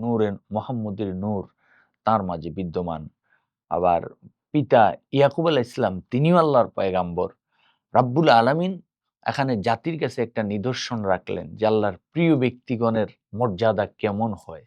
নূরে মোহাম্মদের নূর, তার মাঝে বিদ্যমান। আবার পিতা ইয়াকুব আলাহ ইসলাম তিনিও আল্লাহর পয়গাম্বর। রাব্বুল আলামিন এখানে জাতির কাছে একটা নিদর্শন রাখলেন যে আল্লাহর প্রিয় ব্যক্তিগণের মর্যাদা কেমন হয়।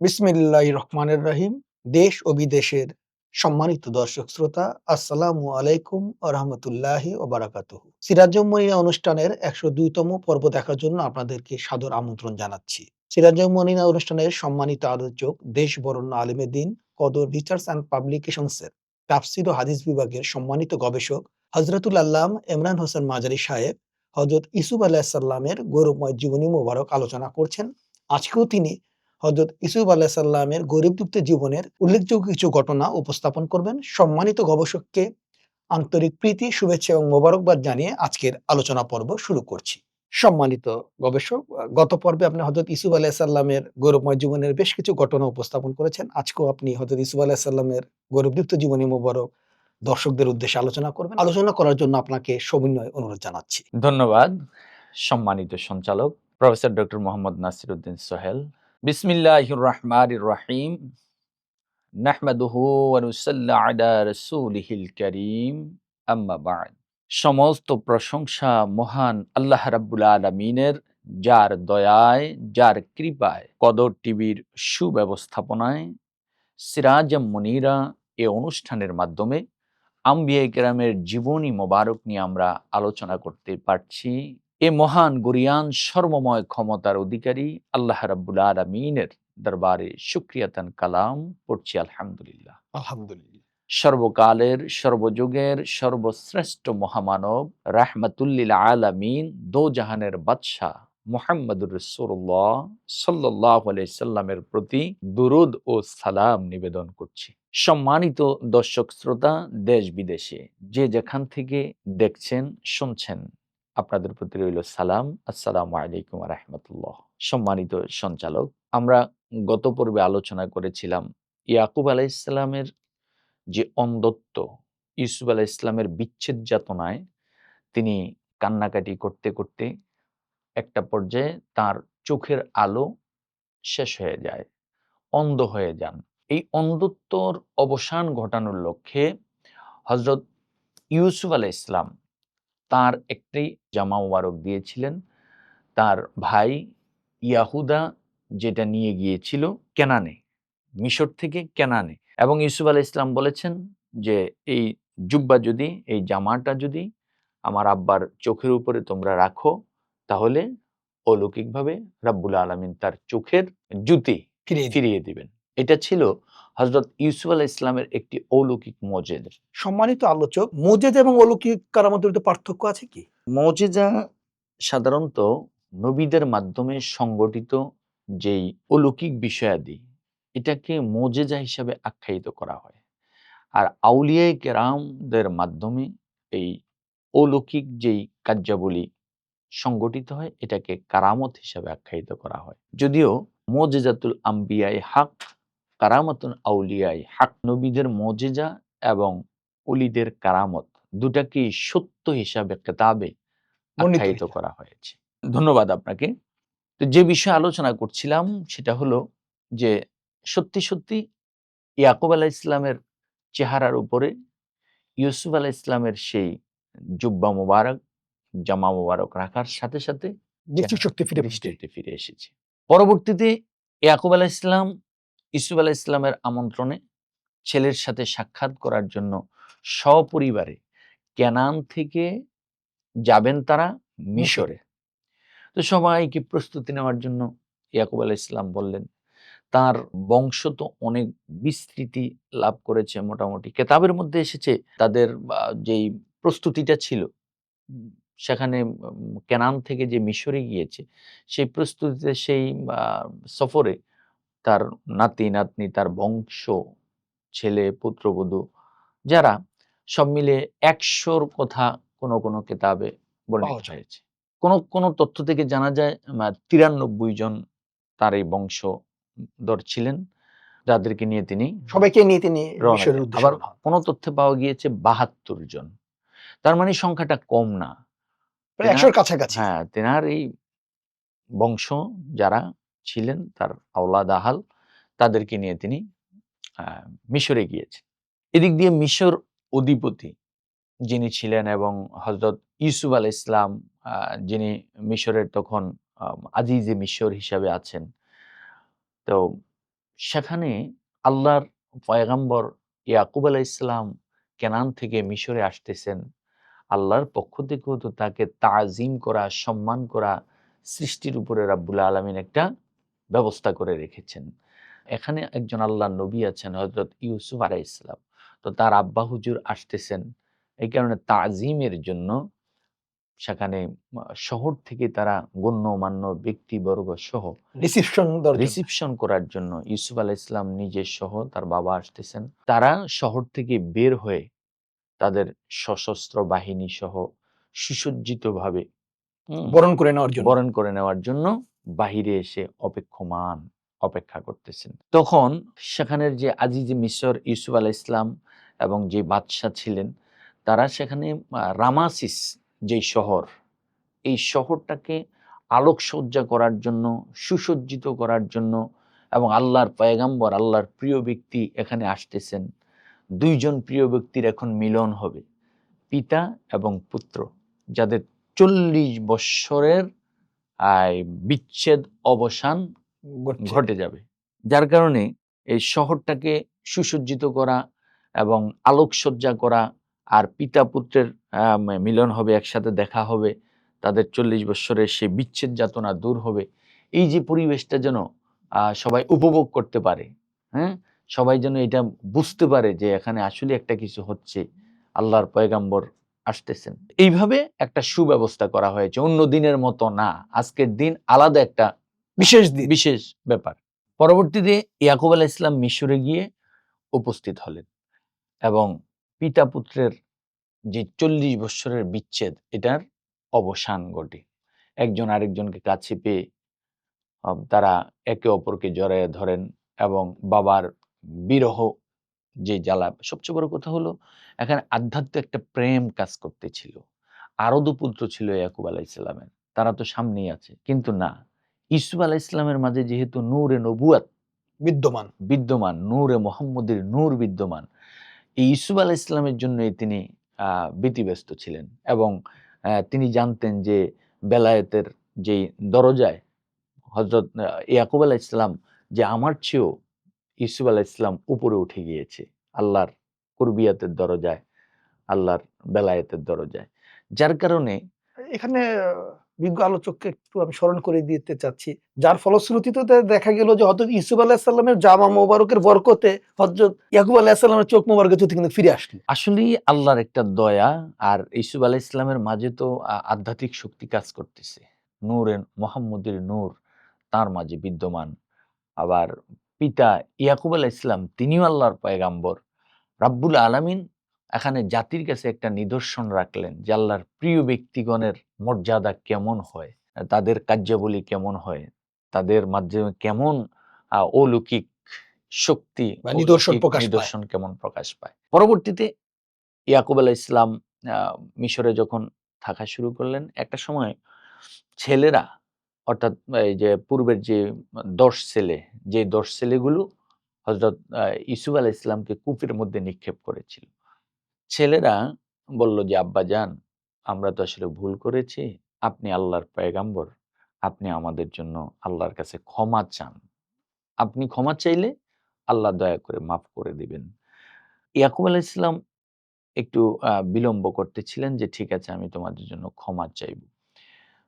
বিসমিল্লাহ রহমানের রহিম। দেশ ও বিদেশের সম্মানিত দর্শক শ্রোতা, আসসালামু আলাইকুম রহমতুল্লাহি ও বারাকাতুহু সিরাজমনিনা অনুষ্ঠানের একশো দুইতম পর্ব দেখার জন্য আপনাদেরকে সাদর আমন্ত্রণ জানাচ্ছি। সিরাজমনিনা অনুষ্ঠানের সম্মানিত আলোচক দেশ বরণ্য আলিমে দিন, কদর রিসার্চ অ্যান্ড পাবলিকেশনসের তাফসির ও হাদিস বিভাগের সম্মানিত গবেষক হজরতুল আল্লাম ইমরান হোসেন মাজারি সাহেব হজরত ইসুফ আলাহিসাল্লামের গৌরবময় জীবনী মোবারক আলোচনা করছেন। আজকেও তিনি হজরত ইসুফ আল্লাহ সাল্লামের গরিবযুক্ত জীবনের উল্লেখযোগ্য কিছু ঘটনা উপস্থাপন করবেন। সম্মানিত গবেষককে আন্তরিক প্রীতি, শুভেচ্ছা এবং মোবারকবাদ জানিয়ে আজকের আলোচনা পর্ব শুরু করছি। সম্মানিত গবেষক গত পর্বে আপনি হজরত ইসুফ আলাহ সাল্লামের গৌরবময় জীবনের বেশ কিছু ঘটনা উপস্থাপন করেছেন। আজকেও আপনি হজরত ইসুফ আলাহ সাল্লামের গৌরবযুক্ত জীবনী মোবারক দর্শকদের উদ্দেশ্যে আলোচনা করবেন। আলোচনা করার জন্য আপনাকে সবিনয় অনুরোধ জানাচ্ছি। ধন্যবাদ। সম্মানিত সঞ্চালক, প্রফেসর ডক্টর মোহাম্মদ নাসির উদ্দিন সোহেল বিসমিল্লাহ রহমান রহিম নাহমাদুহু ওয়ানুসাল্লা আলা রাসূলিহিল কারীম আম্মা বা'দ সমস্ত প্রশংসা মহান আল্লাহ রাব্বুল আলামিনের, যার দয়ায়, যার কৃপায় কদর টিভির সুব্যবস্থাপনায় সিরাজাম মনিরা এ অনুষ্ঠানের মাধ্যমে আম্বিয়া গ্রামের জীবনী মোবারক নিয়ে আমরা আলোচনা করতে পারছি। এ মহান গরিয়ান সর্বময় ক্ষমতার অধিকারী আল্লাহ রাব্বুল আলমিনের দরবারে শুক্রিয়াতান কালাম পড়ছি আলহামদুলিল্লাহ। আলহামদুলিল্লাহ। সর্বকালের সর্বযুগের সর্বশ্রেষ্ঠ মহামানব রাহমাতুল্লিল আলামিন দো জাহানের বাদশাহ মোহাম্মদুর রসুল্লাহ সাল্লাহ সাল্লামের প্রতি দুরুদ ও সালাম নিবেদন করছি। সম্মানিত দর্শক শ্রোতা দেশ বিদেশে যে যেখান থেকে দেখছেন শুনছেন আপনাদের প্রতি রইল সালাম। আসসালামু আলাইকুম রহমতুল্লাহ। সম্মানিত সঞ্চালক, আমরা গত পর্বে আলোচনা করেছিলাম ইয়াকুব আলাইসাল্লামের যে অন্ধত্ব, ইউসুফ আলাহ ইসলামের বিচ্ছেদ যাতনায় তিনি কান্নাকাটি করতে করতে একটা পর্যায়ে তার চোখের আলো শেষ হয়ে যায়, অন্ধ হয়ে যান। এই অন্ধত্বর অবসান ঘটানোর লক্ষ্যে হজরত ইউসুফ আলাহ ইসলাম তার একটি জামা মুবারক দিয়েছিলেন। তার ভাই ইয়াহুদা যেটা নিয়ে গিয়েছিল কেনানে মিশর থেকে কেনানে। এবং ইউসুফ আলাহ ইসলাম বলেছেন যে এই জুব্বা যদি এই জামাটা যদি আমার আব্বার চোখের উপরে তোমরা রাখো তাহলে অলৌকিকভাবে রাব্বুল আলমিন তার চোখের জুতি। ফিরিয়ে দিবেন। এটা ছিল হজরত ইউসুফ আলাহ ইসলামের একটি অলৌকিক মজেদ। সম্মানিত আলোচক মোজেদ এবং অলৌকিক কারামতের মধ্যে পার্থক্য আছে কি? মজেজা সাধারণত নবীদের মাধ্যমে সংগঠিত যেই অলৌকিক বিষয়াদি এটাকে মজেজা হিসাবে আখ্যায়িত করা হয়। আর আউলিয়ায় কেরামদের মাধ্যমে এই অলৌকিক যেই কার্যাবলী সংগঠিত হয় এটাকে কারামত হিসাবে আখ্যায়িত করা হয়। যদিও মজেজাতুল আম্বিয়াই হাক কারামতুল আউলিয়াই হাক নবীদের মজেজা এবং অলিদের কারামত। দুটাকে সত্য হিসাবে কেতাবে আখ্যায়িত করা হয়েছে। ধন্যবাদ আপনাকে। তো যে বিষয়ে আলোচনা করছিলাম সেটা হলো যে সত্যি সত্যি ইয়াকুব আলাহ ইসলামের চেহারার উপরে ইউসুফ আলাহ ইসলামের সেই জুব্বা মুবারক জামা মুবারক রাখার সাথে সাথে দৃষ্টিশক্তি ফিরে ফিরে এসেছে। পরবর্তীতে ইয়াকুব আলাহ ইসলাম ইসুফ আলাহ ইসলামের আমন্ত্রণে ছেলের সাথে সাক্ষাৎ করার জন্য সপরিবারে কেনান থেকে যাবেন তারা মিশরে। তো সবাইকে প্রস্তুতি নেওয়ার জন্য ইয়াকুব আলাহ ইসলাম বললেন তার বংশ তো অনেক বিস্তৃতি লাভ করেছে মোটামুটি। কেতাবের মধ্যে এসেছে তাদের যেই প্রস্তুতিটা ছিল সেখানে কেনান থেকে যে মিশরে গিয়েছে সেই প্রস্তুতিতে সেই সফরে তার নাতি নাতনি তার বংশ ছেলে পুত্রবধূ যারা সব মিলে একশোর কথা কোনো কোনো কেতাবে বর্ণিত। হয়েছে। কোনো কোনো তথ্য থেকে জানা যায় তিরানব্বই জন তার এই বংশধর ছিলেন যাদেরকে নিয়ে তিনি সবাইকে নিয়ে তিনি আবার কোনো তথ্যে পাওয়া গিয়েছে বাহাত্তর জন। তার মানে সংখ্যাটা কম না। একশোর কাছাকাছি। হ্যাঁ তেনার এই বংশ যারা ছিলেন, তার আওলাদ আহাল, তাদেরকে নিয়ে তিনি মিশরে গিয়েছেন। এদিক দিয়ে মিশর অধিপতি যিনি ছিলেন এবং হজরত ইউসুফ আল ইসলাম যিনি মিশরের তখন আজিজে মিশর হিসাবে আছেন। তো সেখানে আল্লাহর পয়গাম্বর ইয়াকুব আলাহ ইসলাম কেনান থেকে মিশরে আসতেছেন। আল্লাহর পক্ষ থেকেও তো তাকে তাজিম করা, সম্মান করা সৃষ্টির উপরে রাব্বুল আলমিন একটা ব্যবস্থা করে রেখেছেন। এখানে একজন আল্লাহ নবী আছেন হজরত ইউসুফ আলাহ ইসলাম তো তার আব্বা হুজুর আসতেছেন। এই কারণে তাজিমের জন্য সেখানে শহর থেকে তারা গণ্যমান্য ব্যক্তিবর্গ সহ রিসিপশন রিসিপশন করার জন্য ইউসুফ আলাহ ইসলাম নিজের সহ তার বাবা আসতেছেন। তারা শহর থেকে বের হয়ে তাদের সশস্ত্র বাহিনী সহ সুসজ্জিত ভাবে বরণ করে নেওয়ার জন্য। বরণ করে নেওয়ার জন্য বাহিরে এসে অপেক্ষমান, অপেক্ষা করতেছেন। তখন সেখানের যে আজিজে মিশর ইউসুফ আলাহ ইসলাম এবং যে বাদশাহ ছিলেন, তারা সেখানে রামাসিস যেই শহর, এই শহরটাকে আলোকসজ্জা করার জন্য, সুসজ্জিত করার জন্য এবং আল্লাহর পয়গাম্বর, আল্লাহর প্রিয় ব্যক্তি এখানে আসতেছেন। দুইজন প্রিয় ব্যক্তির এখন মিলন হবে, পিতা এবং পুত্র, যাদের চল্লিশ বৎসরের বিচ্ছেদ অবসান ঘটে যাবে। যার কারণে এই শহরটাকে সুসজ্জিত করা এবং আলোকসজ্জা করা আর পিতা পুত্রের মিলন হবে একসাথে দেখা হবে তাদের চল্লিশ বৎসরের সে বিচ্ছেদ যাতনা দূর হবে। এই যে পরিবেশটা যেন সবাই উপভোগ করতে পারে হ্যাঁ? সবাই যেন এটা বুঝতে পারে যে এখানে আসলে একটা কিছু হচ্ছে। আল্লাহর পয়গাম্বর আসতেছেন। এইভাবে একটা সুব্যবস্থা করা হয়েছে। অন্য দিনের মতো না। আজকের দিন আলাদা একটা বিশেষ বিশেষ ব্যাপার। পরবর্তীতে ইয়াকুব আলাহ ইসলাম মিশরে গিয়ে উপস্থিত হলেন এবং পিতা পুত্রের যে চল্লিশ বৎসরের বিচ্ছেদ এটার অবসান ঘটে। একজন আরেকজনকে কাছে পেয়ে তারা একে অপরকে জড়াইয়ে ধরেন এবং বাবার বিরহ যে জ্বালা সবচেয়ে বড় কথা হলো এখানে আধ্যাত্মিক একটা প্রেম কাজ করতেছিল। আরদু পুত্র ছিল ইয়াকুব আলাহ ইসলামের তারা তো সামনেই আছে। কিন্তু না ইসুফ আলাহ ইসলামের মাঝে যেহেতু নূরে নবুয়াত বিদ্যমান। বিদ্যমান নূরে মোহাম্মদের নূর বিদ্যমান এই ইসুফ আলাহ ইসলামের জন্যই তিনি আহ, ব্যতিব্যস্ত ছিলেন এবং আহ, তিনি জানতেন যে বেলায়েতের যেই দরজায় হজরত ইয়াকুব আলাহ ইসলাম যে আমার চেয়েও ইসুফ আলাহ ইসলাম উপরে উঠে গিয়েছে। আল্লাহর কুরবিয়াতের দরজায় আল্লাহর বেলায়েতের দরজায়। যার কারণে এখানে বিজ্ঞ আলোচককে একটু আমি স্মরণ করে দিতে চাচ্ছি। যার ফলশ্রুতিতে দেখা গেল যে হজরত ইসুফ আলাহিসাল্লামের জামা মোবারকের বরকতে হজরত ইয়াকুব আলাহিসাল্লামের চোখ মোবারকের জ্যোতি কিন্তু ফিরে আসলো। আসলেই আল্লাহর একটা দয়া আর ইসুফ আলাহ ইসলামের মাঝে তো আধ্যাত্মিক শক্তি কাজ করতেছে। নূরের মোহাম্মদের নূর তার মাঝে বিদ্যমান। আবার পিতা ইয়াকুব আলাহ ইসলাম তিনিও আল্লাহর পয়গাম্বর। রাব্বুল আলামিন এখানে জাতির কাছে একটা নিদর্শন রাখলেন যে আল্লাহর প্রিয় ব্যক্তিগণের মর্যাদা কেমন হয় তাদের কার্যাবলী কেমন হয় তাদের মাধ্যমে কেমন অলৌকিক শক্তি নিদর্শন প্রকাশ নিদর্শন কেমন প্রকাশ পায়। পরবর্তীতে ইয়াকুব আলাহ ইসলাম আহ, মিশরে যখন থাকা শুরু করলেন একটা সময় ছেলেরা অর্থাৎ এই যে পূর্বের যে দশ ছেলে যে দশ ছেলেগুলো হজরত ইসুফ আলাহ ইসলামকে কূপের মধ্যে নিক্ষেপ করেছিল। ছেলেরা বলল যে, আব্বা যান, আমরা তো আসলে ভুল করেছি। আপনি আল্লাহর পয়গাম্বর। আপনি আমাদের জন্য আল্লাহর কাছে ক্ষমা চান। আপনি ক্ষমা চাইলে আল্লাহ দয়া করে মাফ করে দিবেন। ইয়াকুব আলাহ ইসলাম একটু বিলম্ব করতেছিলেন যে, ঠিক আছে, আমি তোমাদের জন্য ক্ষমা চাইব।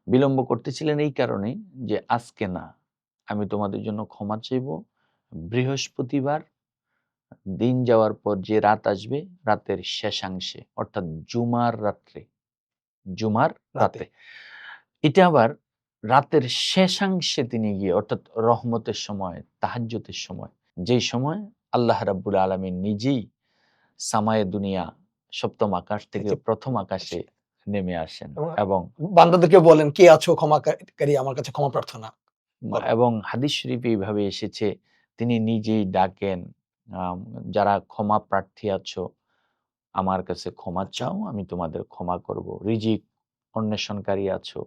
বিলম্ব করতেছিলেন এই কারণে যে আজকে না আমি তোমাদের জন্য ক্ষমা চাইব। বৃহস্পতিবার দিন যাওয়ার পর যে রাত আসবে রাতের শেষাংশে অর্থাৎ জুমার রাত্রে জুমার রাতে। এটা আবার রাতের শেষাংশে তিনি গিয়ে অর্থাৎ রহমতের সময় তাহাজ্জতের সময় যেই সময় আল্লাহ রাব্বুল আলমী নিজেই সামায়ে দুনিয়া সপ্তম আকাশ থেকে- প্রথম আকাশে নেমে আসেন এবং- বান্দাদেরকে বলেন কে আছো ক্ষমাকারী? আমার কাছে ক্ষমা প্রার্থনা এবং হাদিস শরীফে এইভাবে এসেছে তিনি নিজেই ডাকেন যারা ক্ষমা প্রার্থী আছো আমার কাছে ক্ষমা চাও আমি তোমাদের ক্ষমা করব। রিজিক অন্বেষণকারী আছো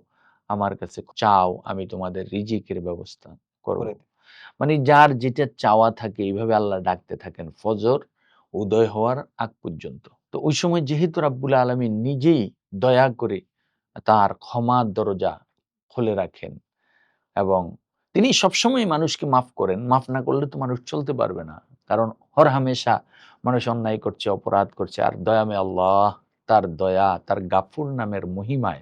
আমার কাছে চাও আমি তোমাদের রিজিকের ব্যবস্থা করব। মানে যার যেটা চাওয়া থাকে এইভাবে আল্লাহ ডাকতে থাকেন ফজর উদয় হওয়ার আগ পর্যন্ত। তো ওই সময় যেহেতু রাব্বুল আলমী নিজেই দয়া করে তার ক্ষমার দরজা খুলে রাখেন এবং তিনি সবসময় মানুষকে মাফ করেন। মাফ না করলে তো মানুষ চলতে পারবে না। কারণ হর হামেশা মানুষ অন্যায় করছে, অপরাধ করছে। আর দয়ামে আল্লাহ, তার দয়া, তার গাফুর নামের মহিমায়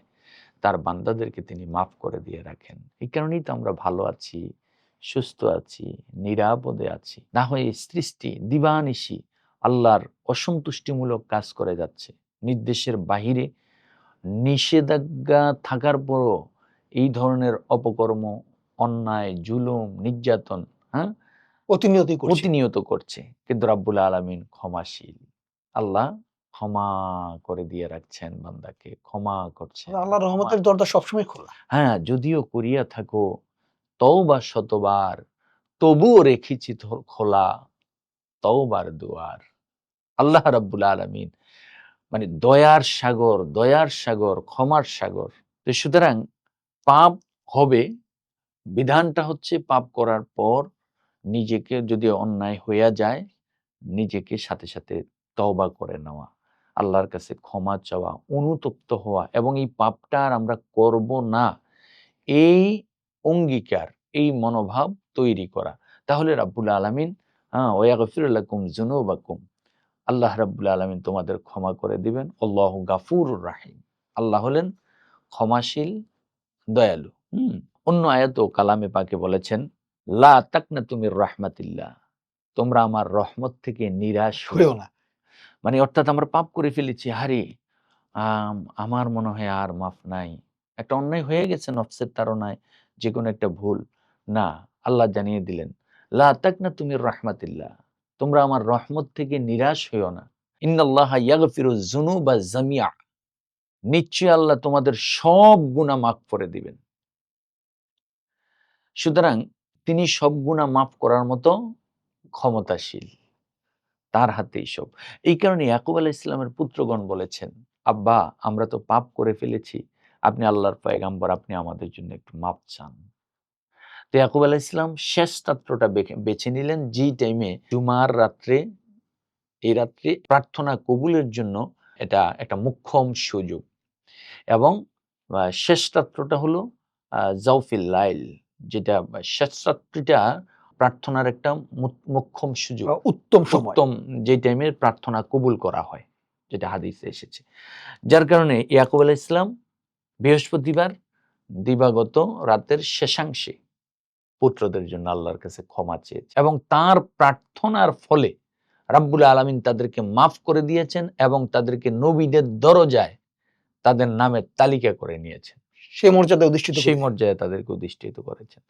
তার বান্দাদেরকে তিনি মাফ করে দিয়ে রাখেন। এই কারণেই তো আমরা ভালো আছি, সুস্থ আছি, নিরাপদে আছি। না হয় সৃষ্টি দিবানিশি আল্লাহর অসন্তুষ্টিমূলক কাজ করে যাচ্ছে। নির্দেশের বাহিরে নিষেধাজ্ঞা থাকার পরও এই ধরনের অপকর্ম অন্যায় জুলুম নির্যাতন হ্যাঁ? প্রতিনিয়তই করছে। প্রতিনিয়ত করছে। কিন্তু রাব্বুল আলামিন ক্ষমাশীল। আল্লাহ ক্ষমা করে দিয়ে রাখছেন বান্দাকে। ক্ষমা করছেন। আল্লাহ রহমতের দরজা সবসময় খোলা। হ্যাঁ যদিও করিয়া থাকো তও বা শতবার তবুও রেখেছি খোলা তওবার দুয়ার। আল্লাহ রাব্বুল আলামিন মানে দয়ার সাগর দয়ার সাগর, ক্ষমার সাগর। তো সুতরাং পাপ হবে, বিধানটা হচ্ছে পাপ করার পর নিজেকে যদি অন্যায় হইয়া যায়, নিজেকে সাথে সাথে তওবা করে নেওয়া, আল্লাহর কাছে ক্ষমা চাওয়া, অনুতপ্ত হওয়া এবং এই পাপটা আর আমরা করব না। এই অঙ্গীকার, এই মনোভাব তৈরি করা। তাহলে রাব্বুল আলামিন হ্যাঁ ওয়া ওয়াগফিরুল্লাকুম জুনুবাকুম আল্লাহ রাব্বুল আলামিন তোমাদের ক্ষমা করে দিবেন। আল্লাহু গাফুর রাহিম। আল্লাহ হলেন ক্ষমাশীল দয়ালু। হুম অন্য আয়াত কালামে পাকে বলেছেন লা তাকনা তুমি রাহমাতিল্লাহ। তোমরা আমার রহমত থেকে নিরাশ হইও হয়েও না। মানে অর্থাৎ আমরা পাপ করে ফেলেছি হারে আম, আমার মনে হয় আর মাফ নাই। একটা অন্যায় হয়ে গেছে নফসের তাড়নায় যে কোনো একটা ভুল। না আল্লাহ জানিয়ে দিলেন লা তাকনা তুমি রাহমাতিল্লাহ। তোমরা আমার রহমত থেকে নিরাশ হইও না। যুনুবা জামিয়া নিশ্চয় আল্লাহ তোমাদের সব গুনাহ মাফ করে দিবেন। সুতরাং তিনি সব গুনাহ মাফ করার মতো ক্ষমতাশীল, তার হাতেই সব এই কারণে ইয়াকুব আলাহ ইসলামের পুত্রগণ বলেছেন, আব্বা, আমরা তো পাপ করে ফেলেছি। আপনি আল্লাহর পয়গাম্বর, আপনি আমাদের জন্য একটু মাপ চান। তো ইয়াকুব আলাহ ইসলাম শেষ রাত্রটা বেছে- নিলেন। যেই টাইমে জুমার রাত্রে এই রাত্রে প্রার্থনা কবুলের জন্য এটা একটা মুখ্যম সুযোগ। এবং শেষ রাত্রটা হলো জাউফিল লাইল যেটা শেষ রাত্রিটা প্রার্থনার একটা মুখ্যম সুযোগ। উত্তম উত্তম যে টাইমে প্রার্থনা কবুল করা হয় যেটা হাদিসে এসেছে। যার কারণে ইয়াকুব আলাহ ইসলাম বৃহস্পতিবার দিবাগত রাতের শেষাংশে পুত্রদের জন্য আল্লাহর কাছে ক্ষমা চেয়েছে এবং তার প্রার্থনার ফলে রাব্বুল আলমিন তাদেরকে মাফ করে দিয়েছেন এবং তাদেরকে নবীদের দরজায় তাদের নামের তালিকা করে নিয়েছেন। সেই মর্যাদা অধিষ্ঠিত সেই। মর্যাদায় তাদেরকে অধিষ্ঠিত করেছেন।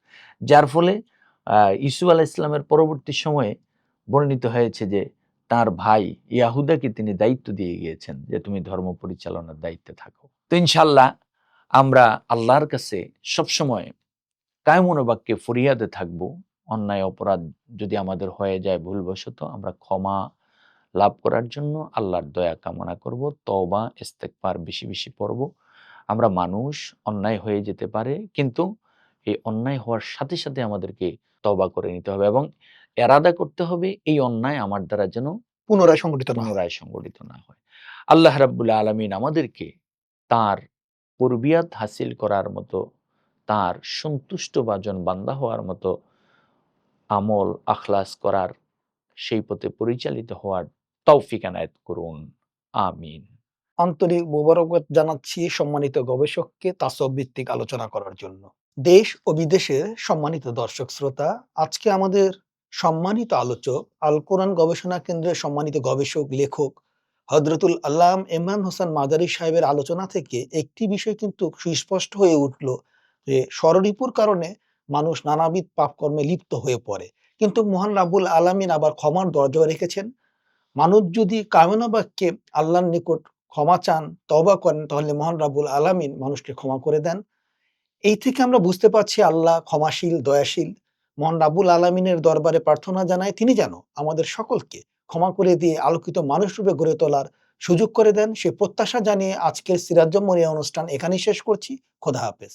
যার ফলে ইসু আলাহ ইসলামের পরবর্তী সময়ে বর্ণিত হয়েছে যে তার ভাই ইয়াহুদাকে তিনি দায়িত্ব দিয়ে গিয়েছেন যে তুমি ধর্ম পরিচালনার দায়িত্বে থাকো। তো ইনশাল্লাহ আমরা আল্লাহর কাছে সবসময় কায়মনোবাক্যে ফরিয়াদে থাকব। অন্যায় অপরাধ যদি আমাদের হয়ে যায় ভুলবশত আমরা ক্ষমা লাভ করার জন্য আল্লাহর দয়া কামনা করব তওবা ইস্তেকবার বেশি বেশি পড়ব। আমরা মানুষ অন্যায় হয়ে যেতে পারে কিন্তু এই অন্যায় হওয়ার সাথে সাথে আমাদেরকে তবা করে নিতে হবে এবং এরাদা করতে হবে এই অন্যায় আমার দ্বারা যেন পুনরায় সংগঠিত না। পুনরায় সংগঠিত না হয়। আল্লাহ রাব্বুল আলমিন আমাদেরকে তার পূর্বিয়াত হাসিল করার মতো তার সন্তুষ্ট বাজন বান্দা হওয়ার মতো আমল, আখলাস করার সেই পথে পরিচালিত হওয়ার তৌফিক আনায়ত করুন। আমিন। আন্তরিক মোবারকবাদ জানাচ্ছি সম্মানিত গবেষককে তাসব ভিত্তিক আলোচনা করার জন্য। দেশ ও বিদেশের সম্মানিত দর্শক শ্রোতা, আজকে আমাদের সম্মানিত আলোচক আল কোরআন গবেষণা কেন্দ্রের সম্মানিত গবেষক, লেখক হজরতুল আল্লাম ইমরান হোসেন মাদারি সাহেবের আলোচনা থেকে একটি বিষয় কিন্তু সুস্পষ্ট হয়ে উঠল। যে স্বররিপুর কারণে মানুষ নানাবিধ পাপকর্মে লিপ্ত হয়ে পড়ে। কিন্তু মহান রাবুল আলামিন আবার ক্ষমার দরজা রেখেছেন, মানুষ যদি কামনা বাক্যে আল্লাহর নিকট ক্ষমা চান তবা করেন, তাহলে মহান রাবুল আলামিন মানুষকে ক্ষমা করে দেন। এই থেকে আমরা বুঝতে পারছি আল্লাহ ক্ষমাশীল, দয়াশীল। মহান রাবুল আলামিনের দরবারে প্রার্থনা জানায় তিনি যেন আমাদের সকলকে ক্ষমা করে দিয়ে আলোকিত মানুষরূপে গড়ে তোলার সুযোগ করে দেন। সে প্রত্যাশা জানিয়ে আজকের সিরাজুম মনিয়া অনুষ্ঠান এখানেই শেষ করছি। খোদা হাফেজ।